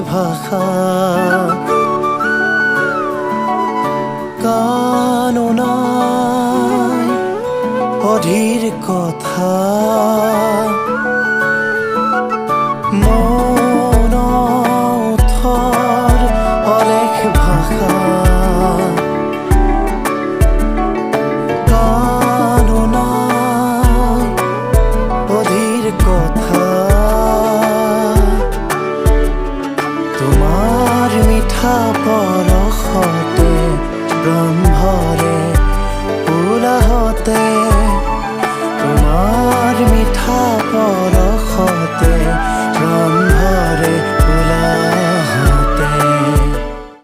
ভাষা। কানো নাই অধীর কথা। মন পৰশতে